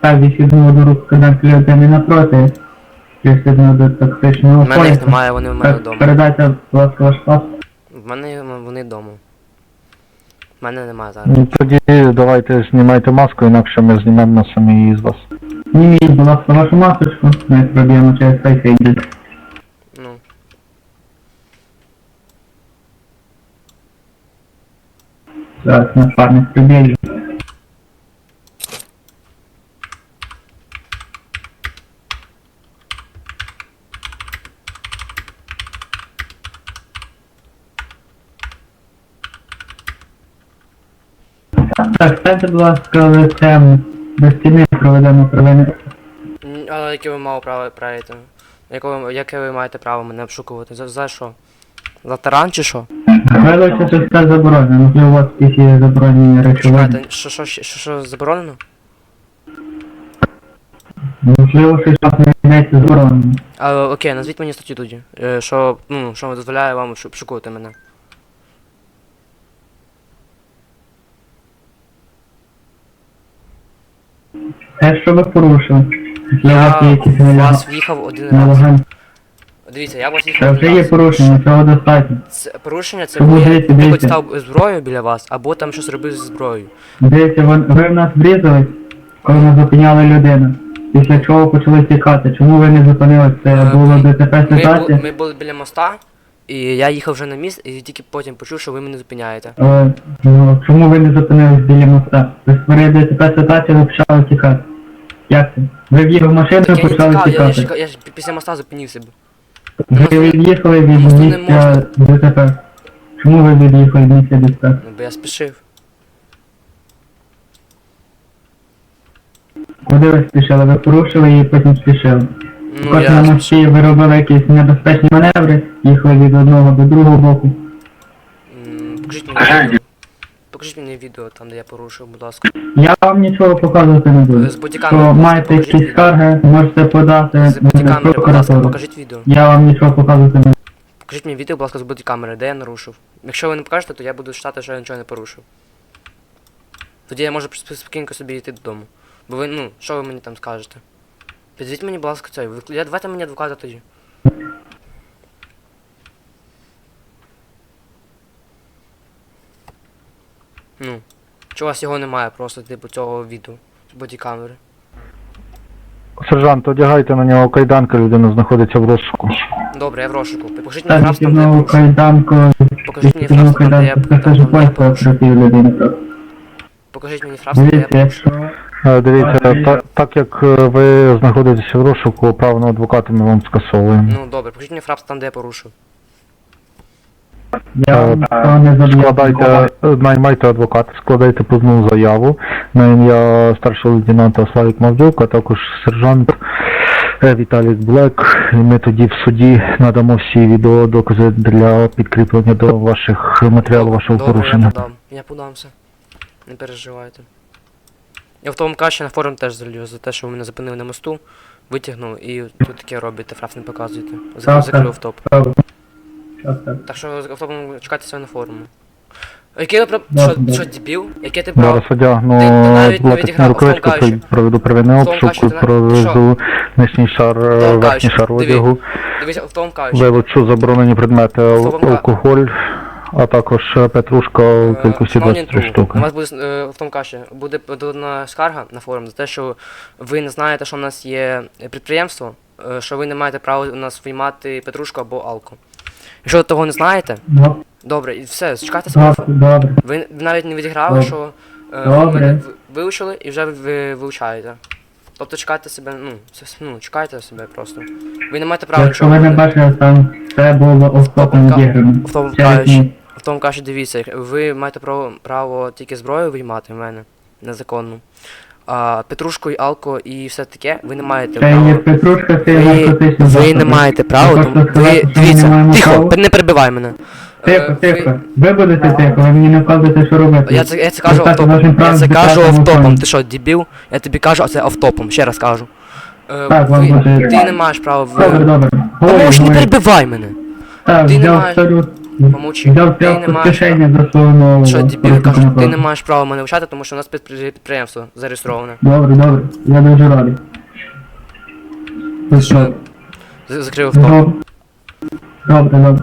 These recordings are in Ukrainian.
Так, відхідного до рук киданки людини напроти. Відхідного до токсичного У мене їх немає, вони в мене Так, вдома. Передайте, будь ласка, ваш пас. В мене вони вдома. В мене немає зараз. Ну, Тоді давайте знімайте маску, інакше ми знімемо самі її з вас. Зніміть, будь ласка, вашу масочку. Ми проб'ємо через Face Ну. Зараз наш парник. Так, будь ласка, лицем до стіни проведемо провини. М, А яке ви мало право правити? Яке ви, яке ви маєте право мене обшукувати? За, за що? За таран чи що? Що це заборонено. Можливо, у вас якісь є заборонені речовини. Чекайте, що, що, що, що, заборонено? Можливо, щось вас не йдеться заборонено. А, окей, назвіть мені статтю тоді. Е, що, ну, що дозволяє вам обшу- обшукувати мене. Те, що ви порушили. У вас є Я якісь в вас в'їхав один раз. нелегальні. Дивіться, я в вас Це їхав вже один є раз. порушення, цього достатньо. Це порушення це Тому коли дивіться, я дивіться. став зброю біля вас, або там щось робив зі зброєю. Дивіться, вон- ви в нас врізались, коли ми зупиняли людину. Після чого почали тікати. Чому ви не зупинились? Це Е, було ДТП Ми, бу- ситуація? ми були біля моста, і я їхав вже на міст, і тільки потім почув, що ви мене зупиняєте. Е, ну, чому ви не зупинились біля моста? Ви створили ДТП ситуацію, ви почали тікати. Як це? Ви в'їхали в машину Так і я не почали тікав, я, я, ж, тікати. я ж після моста зупинився б. Ви від'їхали від не місця ДТП. Чому ви від'їхали від місця ДТП? Ну, бо я спішив. Куди ви спішили? Ви порушили і потім спішили. Ну, Також на я мості ви робили якісь небезпечні маневри, їхали від одного до другого боку. М, Покажіть мені відео. Покажіть мені відео там, де я порушив, будь ласка. Я вам нічого показувати не буду. З бодікамери, будь ласка, маєте покажіть якісь відео. скарги, можете подати З бодікамери, будь ласка, прокуратуру. покажіть відео. Я вам нічого показувати не буду. Покажіть мені відео, будь ласка, з бодікамери, де я нарушив. Якщо ви не покажете, то я буду вважати, що я нічого не порушив. Тоді я можу сп- спокійненько собі йти додому. Бо ви, ну, що ви мені там скажете? Підзвіть мені, будь ласка, цей. викли- Я давайте мені адвоката тоді. Ну. Чи у вас його немає просто, типу, цього відео з бодікамери? Сержант, одягайте на нього кайданки, людина знаходиться в розшуку. Добре, я в розшуку. Покажіть мені Так, фраз там, де я знову порушив. кайданку, Покажіть мені знову там, де я кайданку, це ж де я поїзд порушив. проти людини. Покажіть мені фраз, де я Дивіться, порушив. якщо Е, Дивіться, та, так як е, ви знаходитеся в розшуку, право на адвоката ми вам скасовуємо. Ну добре, покажіть мені фраз там, де я порушив. Я не. Складайте, е, наймайте адвоката, складайте позовну заяву на ім'я старшого лейтенанта Славік Мавдюк, а також сержант е, Віталій Блек. І ми тоді в суді надамо всі відеодокази для підкріплення до ваших матеріалів вашого Добре, порушення. я подам. Я подамся. Не переживайте. Я в тому каші на форум теж залью за те, що ви мене зупинили на мосту, витягнув і тут таке робите, фраз не показуєте. Так, Закрив, закрив так. автоп. Добре. Щас, так. Так що чекайте себе на форуму. Який ви про... Добре, Що, добре. що дебіл? Яке ти Зараз одягну Ти- ти навіть не відіграв рукавичку, проведу первинний обшук, каші проведу нижній шар, е, верхній шар одягу. Дивися, в тому кажучи. Вилучу заборонені предмети, алкоголь, а також е, петрушка у кількості 23 штуки. У вас буде е, в тому каші буде подана скарга на форум за те, що ви не знаєте, що в нас є підприємство, е, що ви не маєте права у нас виймати петрушку або алко. Якщо ви того не знаєте, Ну, добре, і все, чекайте себе. Добре, Ви навіть не відіграли, Добре. що е, ви мене вивчили і вже ви вивчаєте. Тобто чекайте себе, ну, це- ну, чекайте себе просто. Ви не маєте права Якщо ви не бачили, там все було офтопом Ка- відіграно. в тому Через кажучи. Тому каже, дивіться, ви маєте право, право тільки зброю виймати в мене незаконну. А петрушку і алко і все таке, ви не маєте Це права. петрушка, це Ви, ви не маєте права, тому ви не дивіться, тихо, права? не перебивай мене. Е, Тихо, ви- тихо. Ви будете тихо, ви мені не вказуєте, що робити. Я це, я це кажу автопом. Я правом це кажу автопом. Ти що, дебіл? Я тобі кажу, а це автопом. Ще раз кажу. Е, Так, вам ви, ти не маєш права Добре, в. добре. А Говори, можеш не перебивай мене. Так, ти не маєш-. Помовчи. Взяв тряпку з маєш кишені. Що дебіл кажу, ти не маєш права мене вчати, тому що у нас підпри- підприємство зареєстроване. Добре, добре, я дуже радий. Ти що? Закрив авто. Добре. Добре,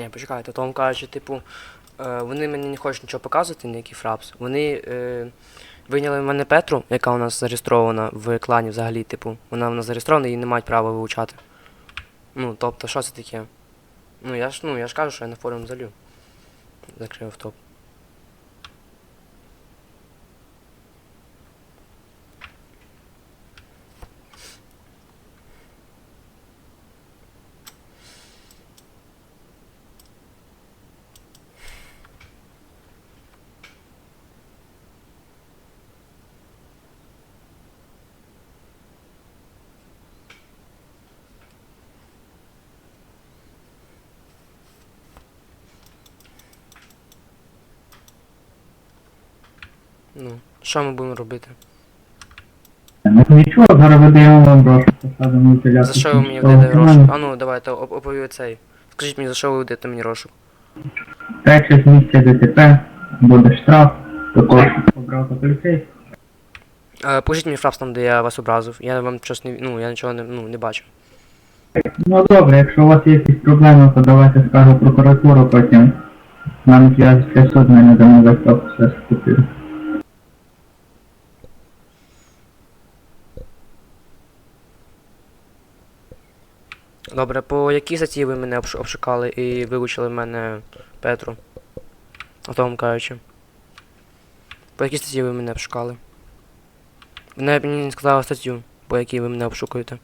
Ні, почекайте, то вам кажучи, типу, е, вони мені не хочуть нічого показувати, ніякий фрапс. Вони е, вийняли в мене Петру, яка у нас зареєстрована в клані взагалі, типу, вона в нас зареєстрована і не мають права вивчати. Ну, тобто, що це таке? Ну, я ж, ну, я ж кажу, що я на форум залю. Закрив автоп. Ну, що ми будемо робити? Ну, Нічого, зараз видаємо вам гроші, посадимо ізоляцію. За що ви мені видаєте нормально. А ну, давайте, оп- оповію цей. Скажіть мені, за що ви видаєте мені розшук? Перше з місця ДТП, буде штраф, також обрав поліцейський. Е, покажіть мені фрапс там, де я вас образив. Я вам щось не, ну, я нічого не, ну, не бачу. Ну добре, якщо у вас є якісь проблеми, то давайте скажу прокуратуру, потім нам зв'язиться суд, ми не дамо вистав все скупити. Добре, по якій статті ви мене обш- обшукали і вилучили в мене Петру? А вам кажучи. По якій статті ви мене обшукали? Ви навіть мені не сказали статтю, по якій ви мене обшукуєте.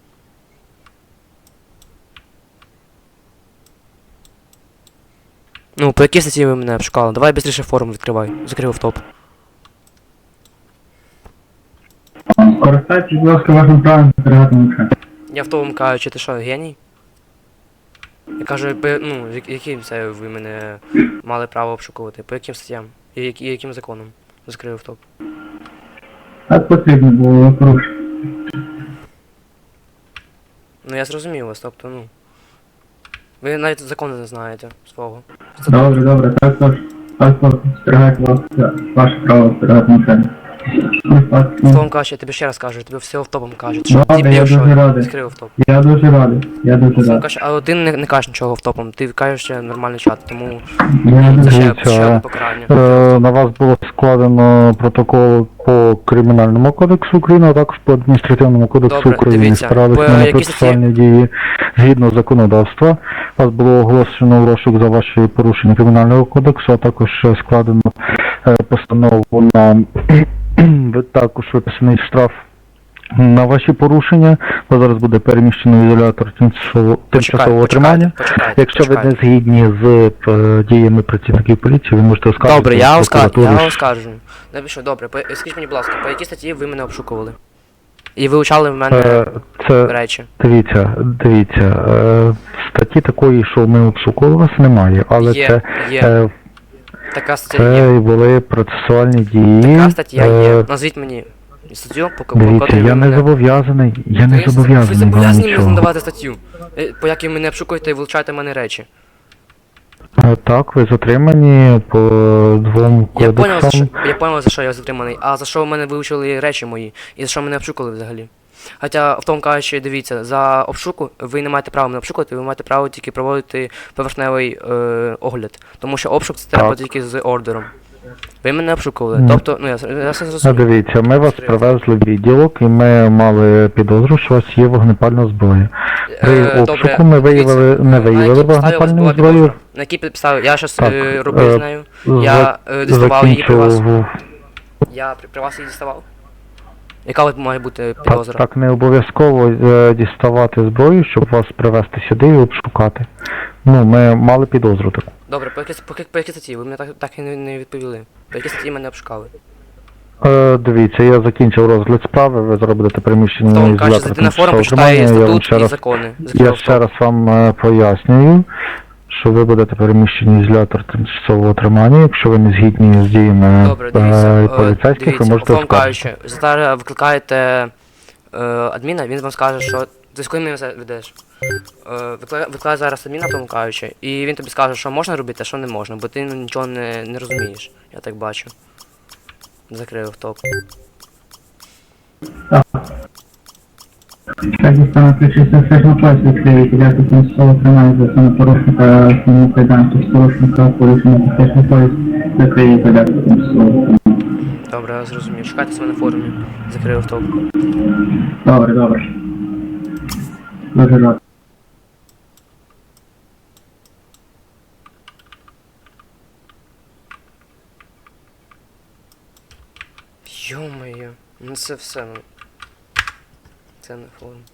Ну, по якій статті ви мене обшукали? Давай быстріше форум відкривай. Закрив автоп. Скористайтесь, будь ласка, вашим правом зберігати мовчання. Я в тому кажучи, ти що, геній? Я кажу, якби, ну, як- яким це ви мене мали право обшукувати? По яким статтям? І яким законом? Закрив автоп. Так потрібно було порушити. Ну я зрозумів вас, тобто, ну. Ви навіть закону не знаєте свого. Добре, добре, так тож. Так тож, вас, ваше право зберігати мовчання. Автопом кажу, я тобі ще раз кажу, тобі все автопом кажу. Ти що, я що дуже радий. Закрив автоп. Я дуже радий, я дуже Автопом радий. кажу, але ти не, не кажеш нічого автопом, ти кажеш ще нормальний чат, тому Я це дуже ще, ще одне покарання. Е, На вас було складено протокол по кримінальному кодексу України, а також по адміністративному кодексу Добре, України. дивіться, на якій процесуальні дії згідно законодавства. Вас було оголошено в розшук за ваші порушення кримінального кодексу, а також е, складено е, постанову на також виписаний штраф на ваші порушення, бо зараз буде переміщено в ізолятор тимчасово- тимчасового тримання. почекайте, Якщо ви не згідні з е, діями працівників поліції, ви можете оскаржити. Добре, я оскаржу. Я оскаржу. Напишу, добре, по- скажіть мені, будь ласка, по якій статті ви мене обшукували? І вилучали в мене Е, Це речі. дивіться, дивіться. е, Статті такої, що ми обшукували вас, немає, але Є, це, є. е, Така стаття є. це були процесуальні дії. Така стаття Е, є. Назвіть мені статтю, по, по Дивіться, котрій ви я не мене... зобов'язаний, я не Ви- Ви зобов'язаний вам зобов'язані мені нічого. надавати статтю, е, по якій мене обшукуєте і вилучаєте в мене речі. Е, Так, ви затримані по двом Я поняв, за що, кодексам. я поняв, за що я затриманий, а за що в мене вилучили речі мої, і за що мене обшукали взагалі. Хоча в тому кажучи, дивіться, за обшуку ви не маєте права мене обшукувати, ви маєте право тільки проводити поверхневий е, огляд. Тому що обшук це треба тільки з ордером. Ви мене обшукували. Ні. Тобто, ну я, я все Ну, зрозумів. дивіться, ми вас привезли в відділок і ми мали підозру, що у вас є вогнепальна зброя. При Е, обшуку ми виявили, не на виявили якій підставі у вас вогнепальну зброю. На якій підставі? Я щось Так, е, робив е, з нею. Я е, діставав її при вас. Я при, при вас її діставав. Яка має бути підозра? так не обов'язково е, діставати зброю, щоб вас привезти сюди і обшукати. Ну, ми мали підозру таку. Добре, по якій, по, по якій статті? Ви мене так, так і не, не відповіли. По якій статті мене обшукали? Е, дивіться, я закінчив розгляд справи, ви Хто на вам каже, зайти на форум, почитає статут і закони. Я ще раз вам е, пояснюю, що ви будете переміщені ізолятор тимчасового тримання, якщо ви не згідні з діями Добре, е, дивіться, е, поліцейських, ви дивіться, можете вам кажучи, зараз викликаєте е, адміна, він вам скаже, що ти з ким мене ведеш? Е, викликай зараз адміна, тому кажучи, і він тобі скаже, що можна робити, а що не можна, бо ти ну, нічого не, не розумієш, я так бачу. Закрив топ. Все ж на пояс відкриють, я тут тимчасово тримаю за самопорушника, самому кайданку з порушника, порушення технічний пояс, закриє порядку тимчасово тримання. Добре, я зрозумів. Шукайте себе на форумі. Закрив топ. Добре, добре. Дуже рад. Йо-моє, ну це все. Це не форум.